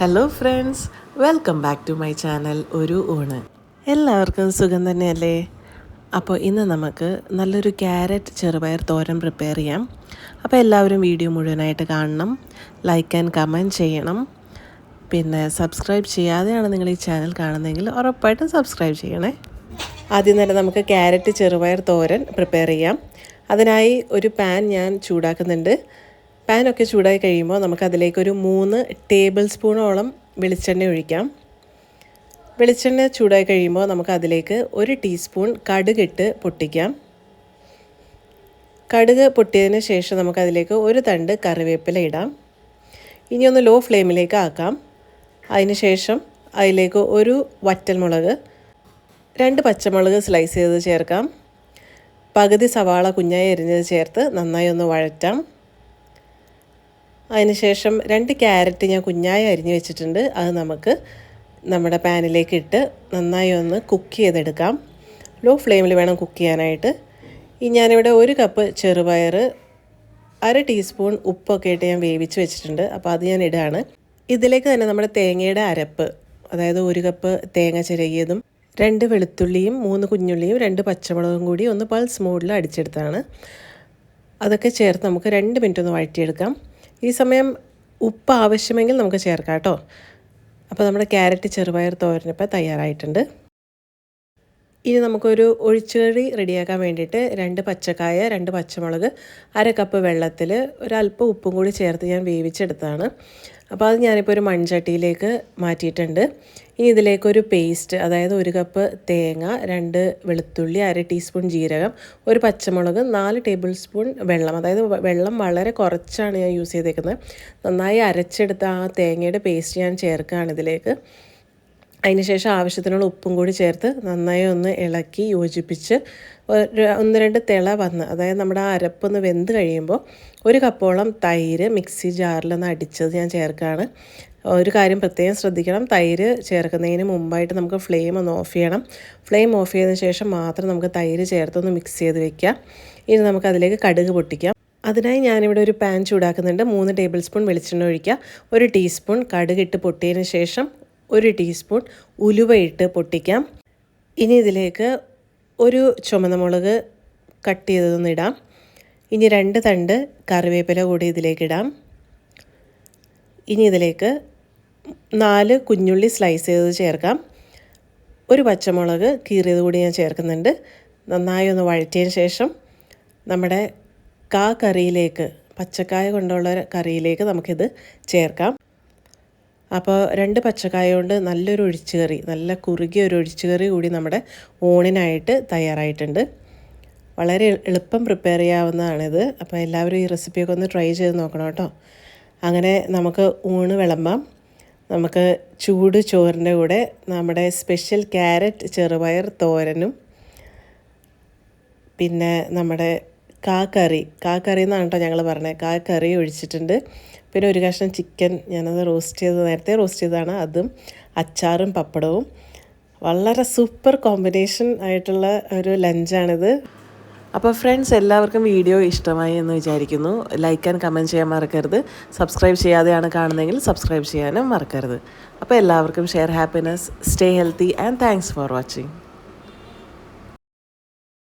Hello friends welcome back to my channel ഒരു ഊണ് എല്ലാവർക്കും സുഖം തന്നെയല്ലേ? അപ്പോൾ ഇന്ന് നമുക്ക് നല്ലൊരു ക്യാരറ്റ് ചെറുപയർ തോരൻ പ്രിപ്പയർ ചെയ്യാം. അപ്പോൾ എല്ലാവരും വീഡിയോ മുഴുവനായിട്ട് കാണണം. ലൈക്ക് ആൻഡ് കമന്റ് ചെയ്യണം. പിന്നെ സബ്സ്ക്രൈബ് ചെയ്യാതെയാണ് നിങ്ങൾ ഈ ചാനൽ കാണുന്നതെങ്കിൽ ഉറപ്പായിട്ടും സബ്സ്ക്രൈബ് ചെയ്യണേ. ആദ്യം തന്നെ നമുക്ക് ക്യാരറ്റ് ചെറുപയർ തോരൻ പ്രിപ്പയർ ചെയ്യാം. അതിനായി ഒരു പാൻ ഞാൻ ചൂടാക്കുന്നുണ്ട്. പാനൊക്കെ ചൂടായി കഴിയുമ്പോൾ നമുക്കതിലേക്കൊരു മൂന്ന് ടേബിൾ സ്പൂണോളം വെളിച്ചെണ്ണ ഒഴിക്കാം. വെളിച്ചെണ്ണ ചൂടായി കഴിയുമ്പോൾ നമുക്കതിലേക്ക് ഒരു ടീസ്പൂൺ കടുകിട്ട് പൊട്ടിക്കാം. കടുക് പൊട്ടിയതിന് ശേഷം നമുക്കതിലേക്ക് ഒരു തണ്ട് കറിവേപ്പില ഇടാം. ഇനി ഒന്ന് ലോ ഫ്ലെയിമിലേക്ക് ആക്കാം. അതിന് ശേഷം അതിലേക്ക് ഒരു വറ്റൽമുളക് രണ്ട് പച്ചമുളക് സ്ലൈസ് ചെയ്ത് ചേർക്കാം. പകുതി സവാള കുഞ്ഞായി എരിഞ്ഞത് ചേർത്ത് നന്നായി ഒന്ന് വഴറ്റാം. അതിനുശേഷം രണ്ട് ക്യാരറ്റ് ഞാൻ കുഞ്ഞായി അരിഞ്ഞു വെച്ചിട്ടുണ്ട്. അത് നമുക്ക് നമ്മുടെ പാനിലേക്ക് ഇട്ട് നന്നായി ഒന്ന് കുക്ക് ചെയ്തെടുക്കാം. ലോ ഫ്ലെയിമിൽ വേണം കുക്ക് ചെയ്യാനായിട്ട്. ഈ ഞാനിവിടെ ഒരു കപ്പ് ചെറുപയർ അര ടീസ്പൂൺ ഉപ്പൊക്കെ ഇട്ട് ഞാൻ വേവിച്ച് വെച്ചിട്ടുണ്ട്. അപ്പോൾ അത് ഞാൻ ഇടുകയാണ് ഇതിലേക്ക് തന്നെ നമ്മുടെ തേങ്ങയുടെ അരപ്പ് അതായത് ഒരു കപ്പ് തേങ്ങ ചിരകിയതും രണ്ട് വെളുത്തുള്ളിയും മൂന്ന് കുഞ്ഞുള്ളിയും രണ്ട് പച്ചമുളകും കൂടി ഒന്ന് പൾസ് മോഡിൽ അടിച്ചെടുത്താണ് അതൊക്കെ ചേർത്ത് നമുക്ക് രണ്ട് മിനിറ്റ് ഒന്ന് വഴറ്റിയെടുക്കാം. ഈ സമയം ഉപ്പ് ആവശ്യമെങ്കിൽ നമുക്ക് ചേർക്കാം കേട്ടോ. അപ്പോൾ നമ്മുടെ ക്യാരറ്റ് ചെറുപയർ തോരനിപ്പോൾ തയ്യാറായിട്ടുണ്ട്. ഇനി നമുക്കൊരു ഒഴിച്ചുകറി റെഡിയാക്കാൻ വേണ്ടിയിട്ട് രണ്ട് പച്ചക്കായ രണ്ട് പച്ചമുളക് അര കപ്പ് വെള്ളത്തിൽ ഒരല്പം ഉപ്പും കൂടി ചേർത്ത് ഞാൻ വേവിച്ചെടുത്താണ് അപ്പോൾ അത് ഞാനിപ്പോൾ ഒരു മൺചട്ടിയിലേക്ക് മാറ്റിയിട്ടുണ്ട്. ഇനി ഇതിലേക്കൊരു പേസ്റ്റ് അതായത് ഒരു കപ്പ് തേങ്ങ രണ്ട് വെളുത്തുള്ളി അര ടീസ്പൂൺ ജീരകം ഒരു പച്ചമുളക് നാല് ടേബിൾ സ്പൂൺ വെള്ളം. അതായത് വെള്ളം വളരെ കുറച്ചാണ് ഞാൻ യൂസ് ചെയ്തേക്കുന്നത്. നന്നായി അരച്ചെടുത്ത ആ തേങ്ങയുടെ പേസ്റ്റ് ഞാൻ ചേർക്കുകയാണ് ഇതിലേക്ക്. അതിനുശേഷം ആവശ്യത്തിനുള്ള ഉപ്പും കൂടി ചേർത്ത് നന്നായി ഒന്ന് ഇളക്കി യോജിപ്പിച്ച് ഒരു ഒന്ന് രണ്ട് തിള വന്ന് അതായത് നമ്മുടെ ആ അരപ്പൊന്ന് വെന്ത് കഴിയുമ്പോൾ ഒരു കപ്പോളം തൈര് മിക്സി ജാറിലൊന്ന് അടിച്ചത് ഞാൻ ചേർക്കുകയാണ്. ഒരു കാര്യം പ്രത്യേകം ശ്രദ്ധിക്കണം തൈര് ചേർക്കുന്നതിന് മുമ്പായിട്ട് നമുക്ക് ഫ്ലെയിം ഒന്ന് ഓഫ് ചെയ്യണം. ഫ്ലെയിം ഓഫ് ചെയ്തതിന് ശേഷം മാത്രം നമുക്ക് തൈര് ചേർത്തൊന്ന് മിക്സ് ചെയ്ത് വെക്കാം ഇനി നമുക്ക് അതിലേക്ക് കടുക് പൊട്ടിക്കാം. അതിനായി ഞാനിവിടെ ഒരു പാൻ ചൂടാക്കുന്നുണ്ട്. മൂന്ന് ടേബിൾ സ്പൂൺ വെളിച്ചെണ്ണ ഒഴിക്കുക. ഒരു ടീസ്പൂൺ കടുകിട്ട് പൊട്ടിയതിന് ശേഷം ഒരു ടീസ്പൂൺ ഉലുവയിട്ട് പൊട്ടിക്കാം. ഇനി ഇതിലേക്ക് ഒരു ചുമന്ന മുളക് കട്ട് ചെയ്തതൊന്ന് ഇടാം. ഇനി രണ്ട് തണ്ട് കറിവേപ്പില കൂടി ഇതിലേക്ക് ഇടാം. ഇനി ഇതിലേക്ക് നാല് കുഞ്ഞുള്ളി സ്ലൈസ് ചെയ്തത് ചേർക്കാം. ഒരു പച്ചമുളക് കീറിയത് കൂടി ഞാൻ ചേർക്കുന്നുണ്ട്. നന്നായി ഒന്ന് വഴറ്റിയതിന് ശേഷം നമ്മുടെ കാ കറിയിലേക്ക് പച്ചക്കായ കൊണ്ടുള്ള കറിയിലേക്ക് നമുക്കിത് ചേർക്കാം. അപ്പോൾ രണ്ട് പച്ചക്കായ കൊണ്ട് നല്ലൊരു ഒഴിച്ചുകറി നല്ല കുറുകിയ ഒരു ഒഴിച്ചുകറി കൂടി നമ്മുടെ ഓണിനായിട്ട് തയ്യാറായിട്ടുണ്ട്. വളരെ എളുപ്പം പ്രിപ്പയർ ചെയ്യാവുന്നതാണിത്. അപ്പോൾ എല്ലാവരും ഈ റെസിപ്പിയൊക്കെ ഒന്ന് ട്രൈ ചെയ്ത് നോക്കണം കേട്ടോ. അങ്ങനെ നമുക്ക് ഊണ് വിളമ്പാം. നമുക്ക് ചൂട് ചോറിന്റെ കൂടെ നമ്മുടെ സ്പെഷ്യൽ ക്യാരറ്റ് ചെറുപയർ തോരനും പിന്നെ നമ്മുടെ കാക്കറി. കാക്കറി എന്നാണ് കേട്ടോ ഞങ്ങൾ പറഞ്ഞത് കാക്കറി ഒഴിച്ചിട്ടുണ്ട്. പിന്നെ ഒരു കഷ്ണം ചിക്കൻ ഞാനത് റോസ്റ്റ് ചെയ്ത് നേരത്തെ റോസ്റ്റ് ചെയ്തതാണ്. അതും അച്ചാറും പപ്പടവും. വളരെ സൂപ്പർ കോമ്പിനേഷൻ ആയിട്ടുള്ള ഒരു ലഞ്ചാണിത്. അപ്പോൾ ഫ്രണ്ട്സ് എല്ലാവർക്കും വീഡിയോ ഇഷ്ടമായി എന്ന് വിചാരിക്കുന്നു. ലൈക്ക് ആൻഡ് കമന്റ് ചെയ്യാൻ മറക്കരുത്. സബ്സ്ക്രൈബ് ചെയ്യാതെയാണ് കാണുന്നതെങ്കിൽ സബ്സ്ക്രൈബ് ചെയ്യാനും മറക്കരുത്. അപ്പോൾ എല്ലാവർക്കും share happiness stay healthy and thanks for watching